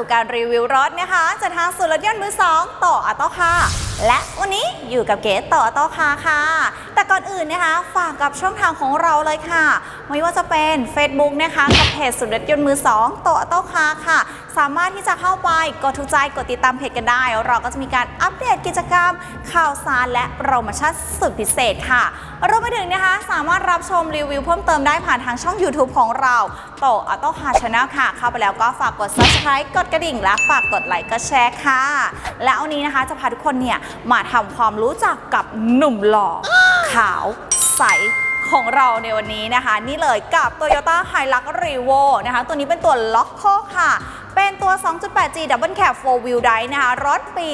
สู่การรีวิวรถนะคะจากทางศูนรถยนต์มือสองต่ออัตโตค่ะ และวันนี้อยู่กับเก๋ต่ออัตโตค่ะค่ะ แต่ก่อนอื่นนะคะ ฝากกับช่องทางของเราเลยค่ะ ไม่ว่าจะเป็น Facebook นะคะกับเพจศูนย์รถยนต์มือสองต่ออัตโตค่ะค่ะ สามารถที่จะเข้าไปกดถูกใจกดติดตามเพจกันได้ เราก็จะมีการอัปเดตกิจกรรม ข่าวสารและโปรโมชั่นสุดพิเศษค่ะรวมไปถึงนะคะ สามารถรับชมรีวิวเพิ่มเติมได้ผ่านทางช่อง YouTube ของเราโตอัตโตคาชาแนลค่ะ เข้าไปแล้วก็ฝากกด subscribe กดกระดิ่ง และฝากกดไลค์กดแชร์ค่ะ และวันนี้นะคะจะพาทุกคนเนี่ยมาทำความรู้จักกับหนุ่มหล่อ ขาวใสของเราในวันนี้นะคะ นี่เลยกับ Toyota Hilux Revo นะคะ ตัวนี้เป็นตัวล็อกโคค่ะเป็นตัว 2.8G Double Cab 4 Wheel Drive นะคะ รถปี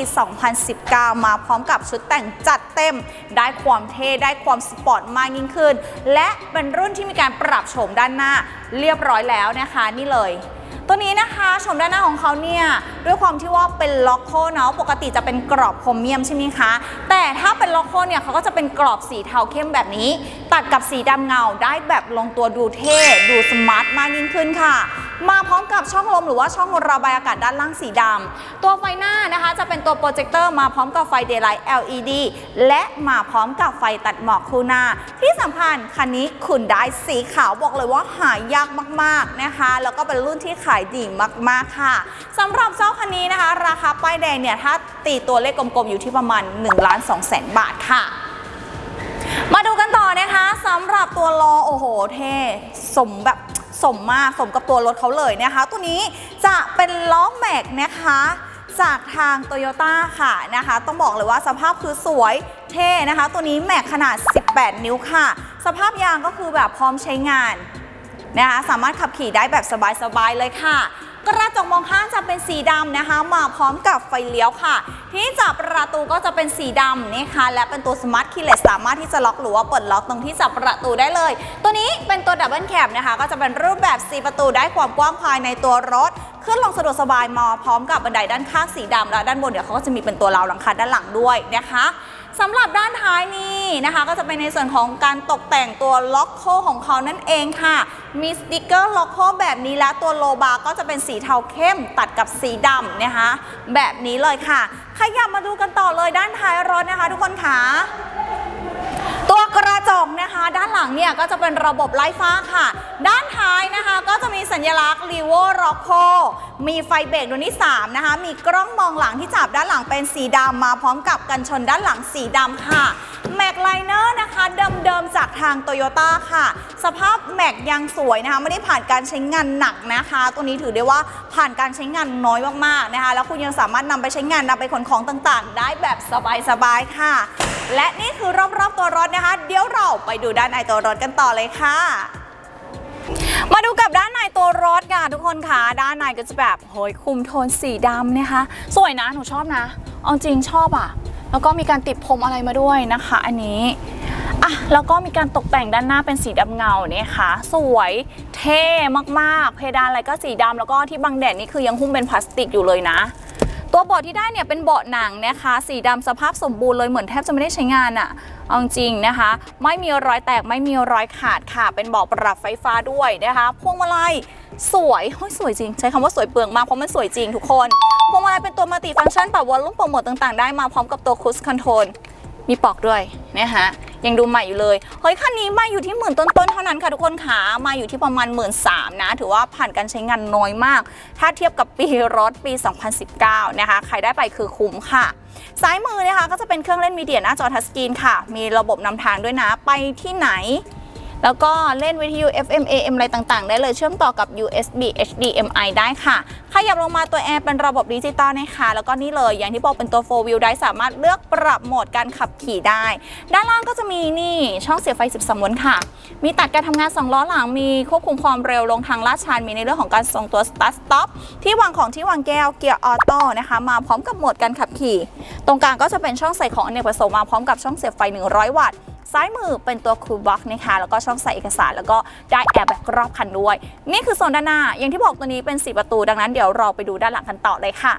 2019 มาพร้อมกับชุดแต่งจัดเต็ม ได้ความเท่ ได้ความสปอร์ตมากยิ่งขึ้น และเป็นรุ่นที่มีการปรับโฉมด้านหน้าเรียบร้อยแล้วนะคะ นี่เลย ตัวนี้นะคะชมด้านหน้าของเขาเนี่ยด้วยความที่ว่าเป็นล็อกโคเนาะปกติจะเป็นกรอบโครเมียมใช่ไหมคะ แต่ถ้าเป็นล็อกโคเนี่ยเขาก็จะเป็นกรอบสีเทาเข้มแบบนี้ ตัดกับสีดำเงาได้แบบลงตัวดูเท่ดูสมาร์ทมากยิ่งขึ้นค่ะ มาพร้อมกับช่องลมหรือว่าช่องระบายอากาศด้านล่างสีดำตัวไฟหน้านะคะจะเป็นตัวโปรเจคเตอร์มาพร้อมกับไฟเดย์ไลท์ LED และมาพร้อมกับไฟตัดหมอกคู่หน้า ที่สำคัญคันนี้คุณได้สีขาวบอกเลยว่าหายากมากๆนะคะ แล้วก็เป็นรุ่นที่ขายดีมากๆค่ะสำหรับเจ้าคันนี้นะคะ ราคาป้ายแดงเนี่ยถ้าตีตัวเลขกลมๆอยู่ที่ประมาณ1ล้าน2แสนบาทค่ะมาดูกันต่อนะคะสำหรับตัวล้อโอ้โหเท่สมแบบ สมมากสมกับตัวรถเขาเลยนะคะ ตัวนี้จะเป็นล้อแม็กนะคะจากทาง t o y ยต้ค่ะนะคะ ต้องบอกเลยว่าสภาพคือสวยเท่นะคะ ตัวนี้แม็กขนาด 18 นิ้วค่ะ สภาพยางก็คือแบบพร้อมใช้งานนะคะ สามารถขับขี่ได้แบบสบายๆเลยค่ะ กระจกมองข้างจะเป็นสีดำนะคะ มาพร้อมกับไฟเลี้ยวค่ะ ที่จับประตูก็จะเป็นสีดำนะคะและเป็นตัวสมาร์ทคีย์เลสสามารถที่จะล็อกหรือว่าเปิดล็อกตรงที่จับประตูได้เลย ตัวนี้เป็นตัวดับเบิลแคบนะคะ ก็จะเป็นรูปแบบ 4 ประตูได้ความกว้างภายในตัวรถ ขึ้นลงสะดวกสบายมาพร้อมกับบันไดด้านข้างสีดำและด้านบนเดี๋ยวเขาก็จะมีเป็นตัวราวหลังคาด้านหลังด้วยนะคะ สำหรับด้านท้ายนี่นะคะ ก็จะเป็นในส่วนของการตกแต่งตัวล็อกโคของเขานั่นเองค่ะ มีสติกเกอร์ล็อกโคแบบนี้และตัวโลบาร์ก็จะเป็นสีเทาเข้มตัดกับสีดำนะคะ แบบนี้เลยค่ะ ขยับมาดูกันต่อเลยด้านท้ายรถนะคะ ทุกคนค่ะ กระจกนะคะ ด้านหลังเนี่ยก็จะเป็นระบบไล่ฟ้าค่ะ ด้านท้ายนะคะก็จะมีสัญลักษณ์ r e v o r o c c o มีไฟเบรกดวงที่3นะคะ มีกล้องมองหลังที่จับด้านหลังเป็นสีดำมาพร้อมกับกันชนด้านหลังสีดำค่ะแม็กไลเนอร์นะคะเดิมๆจากทางโตโยต้าค่ะ สภาพแม็กยังสวยนะคะ ไม่ได้ผ่านการใช้งานหนักนะคะ ตัวนี้ถือได้ว่าผ่านการใช้งานน้อยมากๆนะคะ แล้วคุณยังสามารถนำไปใช้งานนำไปขนของต่างๆ ได้แบบสบายๆค่ะ และนี่คือรอบๆตัวรถนะคะ เดี๋ยวเราไปดูด้านในตัวรถกันต่อเลยค่ะ มาดูกับด้านในตัวรถค่ะทุกคนค่ะ ด้านในก็จะแบบโหยคุมโทนสีดำนะคะ สวยนะหนูชอบนะเอาจริงชอบอะ แล้วก็มีการติดพรมอะไรมาด้วยนะคะ อันนี้อะแล้วก็มีการตกแต่งด้านหน้าเป็นสีดำเงาเนี่ยค่ะ สวยเท่มากๆ เพดานอะไรก็สีดำแล้วก็ที่บังแดดนี่คือยังหุ้มเป็นพลาสติกอยู่เลยนะ ตัวเบาะที่ได้เนี่ยเป็นเบาะหนังนะคะ สีดำสภาพสมบูรณ์เลยเหมือนแทบจะไม่ได้ใช้งานอะเอาจริงนะคะ ไม่มีรอยแตกไม่มีรอยขาดค่ะ เป็นเบาะปรับไฟฟ้าด้วยนะคะพวงมาลัยสวยเฮ้ยสวยจริง ใช้คำว่าสวยเปลืองมากเพราะมันสวยจริงทุกคนพวงมาลัยเป็นตัวมัลติฟังก์ชันปรับวอลลุ่มโปรโมทต่างๆ ได้มาพร้อมกับตัวคูสคอนโทรลมีปอกด้วยนะคะ ยังดูใหม่อยู่เลยเฮ้ยคันนี้มาอยู่ที่หมื่นต้นๆเท่านั้นค่ะทุกคนขามาอยู่ที่ประมาณหมื่นสามนะ ถือว่าผ่านการใช้งานน้อยมาก ถ้าเทียบกับปีรถปี 2019 นะคะ ใครได้ไปคือคุ้มค่ะซ้ายมือนะคะก็จะเป็นเครื่องเล่นมีเดียหน้าจอทัชสกรีนค่ะ มีระบบนำทางด้วยนะ ไปที่ไหน แล้วก็เล่นวิทยุ FM AM อะไรต่างๆ ได้เลยเชื่อมต่อกับ USB HDMI ได้ค่ะขยับลงมาตัวแอร์เป็นระบบดิจิตอลนะคะแล้วก็นี่เลยอย่างที่บอกเป็นตัว 4 wheel ได้สามารถเลือกปรับโหมดการขับขี่ได้ ด้านล่างก็จะมีนี่ช่องเสียบไฟ13โวลต์ค่ะ มีตัดการทำงาน 2 ล้อหลังมีควบคุมความเร็วลงทางลาดชันมีในเรื่องของการทรงตัว start stop ที่วางของที่วางแก้วเกียร์ออโต้นะคะมาพร้อมกับโหมดการขับขี่ ตรงกลางก็จะเป็นช่องใส่ของอเนกประสงค์มาพร้อมกับช่องเสียบไฟ 100 วัตต์ ซ้ายมือเป็นตัวคูลบ็อกนะคะ แล้วก็ช่องใส่เอกสาร แล้วก็ได้แอร์แบ็กรอบคันด้วย นี่คือโซนด้านหน้า อย่างที่บอกตัวนี้เป็น 4 ประตู ดังนั้นเดี๋ยวเราไปดูด้านหลังกันต่อเลยค่ะ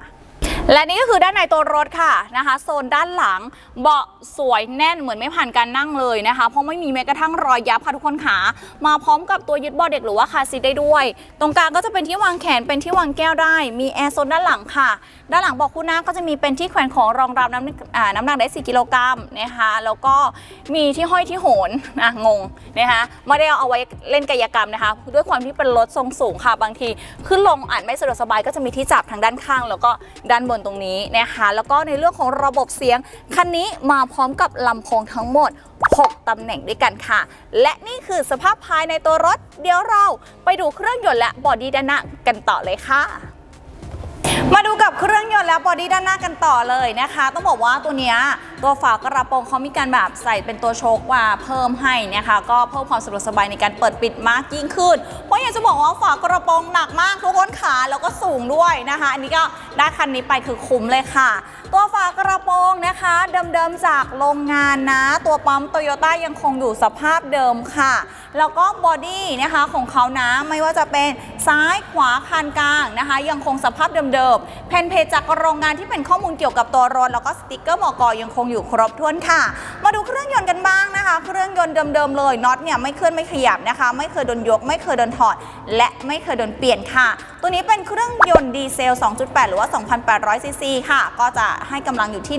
และนี่ก็คือด้านในตัวรถค่ะนะคะ โซนด้านหลังเบาะสวยแน่นเหมือนไม่ผ่านการนั่งเลยนะคะ เพราะไม่มีแม้กระทั่งรอยยับค่ะทุกคนขามาพร้อมกับตัวยึดเบาะเด็กหรือว่าคาร์ซีได้ด้วย ตรงกลางก็จะเป็นที่วางแขนเป็นที่วางแก้วได้ มีแอร์โซนด้านหลังค่ะ ด้านหลังเบอกคู่หน้าก็จะมีเป็นที่แขวนของรองรับน้ำน้ำหนักได้ 4 กิโลกรัมนะคะแล้วก็มีที่ห้อยที่โหนนะงงนะคะไม่ได้เอาไว้เล่นกายกรรมนะคะ ด้วยความที่เป็นรถทรงสูงค่ะบางที ขึ้นลงอาจไม่สะดวกสบายก็จะมีที่จับทางด้านข้าง แล้วก็ด้านบนตรงนี้นะคะ แล้วก็ในเรื่องของระบบเสียงคันนี้มาพร้อมกับลำโพงทั้งหมด 6 ตำแหน่งด้วยกันค่ะ และนี่คือสภาพภายในตัวรถ เดี๋ยวเราไปดูเครื่องยนต์และบอดี้ด้านหน้ากันต่อเลยค่ะมาดูกับเครื่องยนต์และบอดี้ด้านหน้ากันต่อเลยนะคะ ต้องบอกว่าตัวเนี้ย ตัวฝากระโปรงเขามีการแบบใส่เป็นตัวโชคมาเพิ่มให้นะคะก็เพิ่มความสะดวกสบายในการเปิดปิดมากยิ่งขึ้น เพราะอยากจะบอกว่าฝากระโปรงหนักมากทุกคนขาแล้วก็สูงด้วยนะคะ อันนี้ก็ได้คันนี้ไปคือคุ้มเลยค่ะ ตัวฝากระโปรงนะคะเดิมๆจากโรงงานนะ ตัวปั๊มโตโยต้ายังคงอยู่สภาพเดิมค่ะ แล้วก็บอดี้นะคะของเขานะไม่ว่าจะเป็นซ้ายขวาคันกลางนะคะ ยังคงสภาพเดิมๆแผ่นเพจจากโรงงานที่เป็นข้อมูลเกี่ยวกับตัวรถแล้วก็สติกเกอร์หมอกอยังคงอยู่ครบถ้วนค่ะ มาดูเครื่องยนต์กันบ้างนะคะ เครื่องยนต์เดิมๆเลยน็อตเนี่ยไม่เคลื่อนไม่ขยับนะคะ ไม่เคยโดนยก ไม่เคยโดนถอด และไม่เคยโดนเปลี่ยนค่ะ ตัวนี้เป็นเครื่องยนต์ดีเซล 2.8 หรือว่า 2,800 ซีซีค่ะ ก็จะให้กำลังอยู่ที่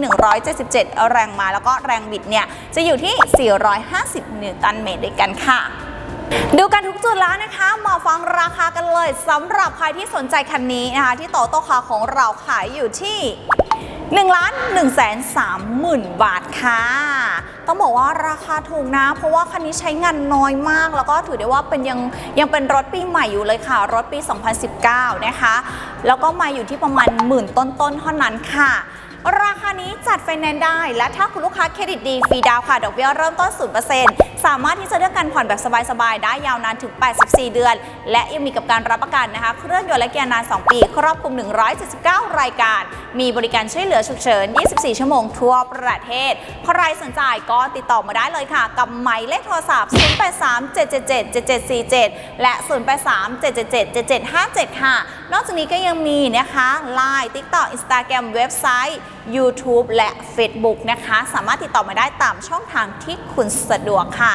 177 แรงม้าแล้วก็แรงบิดเนี่ยจะอยู่ที่ 450 นิวตันเมตรด้วยกันค่ะ ดูกันทุกจุดแล้วนะคะมาฟังราคากันเลยสำหรับใครที่สนใจคันนี้นะคะ ที่โตโต้คาของเราขายอยู่ที่1ล้าน1แสน3หมื่นบาทค่ะ ต้องบอกว่าราคาถูกนะ เพราะว่าคันนี้ใช้งานน้อยมาก แล้วก็ถือได้ว่าเป็นยังยังเป็นรถปีใหม่อยู่เลยค่ะ รถปี 2019 นะคะ แล้วก็มาอยู่ที่ประมาณหมื่นต้นๆเท่านั้นค่ะ ราคานี้จัดไฟแนนซ์ได้ และถ้าคุณลูกค้าเครดิตดีฟรีดาวค่ะ ดอกเบี้ยเริ่มต้น 0%สามารถที่จะเลือกการผ่อนแบบสบายๆ ได้ยาวนานถึง 84 เดือน และยังมีกับการรับประกันนะคะ เครื่องยนต์และเกียร์นาน 2 ปี ครอบคลุม 179 รายการ มีบริการช่วยเหลือฉุกเฉิน 24 ชั่วโมงทั่วประเทศ ใครสนใจก็ติดต่อมาได้เลยค่ะ กับหมายเลขโทรศัพท์ 0837777747 และ 0837777757 ค่ะ นอกจากนี้ก็ยังมีนะคะ Line TikTok Instagram เว็บไซต์ YouTube และ Facebook นะคะ สามารถติดต่อมาได้ตามช่องทางที่คุณสะดวกค่ะ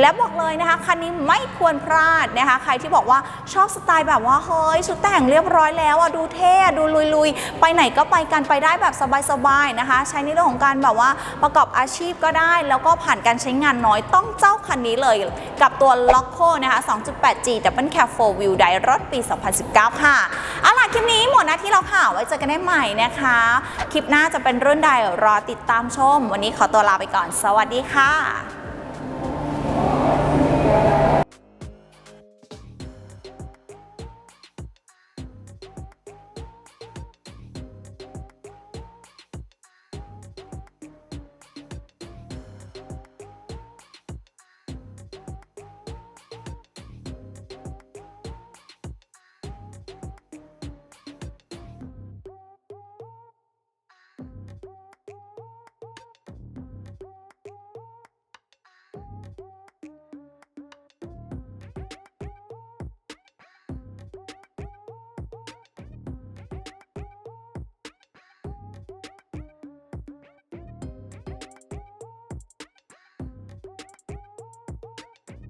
และบอกเลยนะคะคันนี้ไม่ควรพลาดนะคะ ใครที่บอกว่าชอบสไตล์แบบว่าเฮ้ยชุดแต่งเรียบร้อยแล้วอะดูเท่ดูลุยๆ ไปไหนก็ไปกันไปได้แบบสบายๆนะคะ ใช้ในเรื่องของการแบบว่าประกอบอาชีพก็ได้ แล้วก็ผ่านการใช้งานน้อยต้องเจ้าคันนี้เลย กับตัว Loco นะคะ 2.8G Double Cab 4 Wheel Drive รถปี 2019 ค่ะอาล่ะคลิปนี้หมดหน้าที่เราข่าวไว้เจอกันได้ใหม่นะคะ คลิปหน้าจะเป็นเรื่องใดรอติดตามชม วันนี้ขอตัวลาไปก่อน สวัสดีค่ะ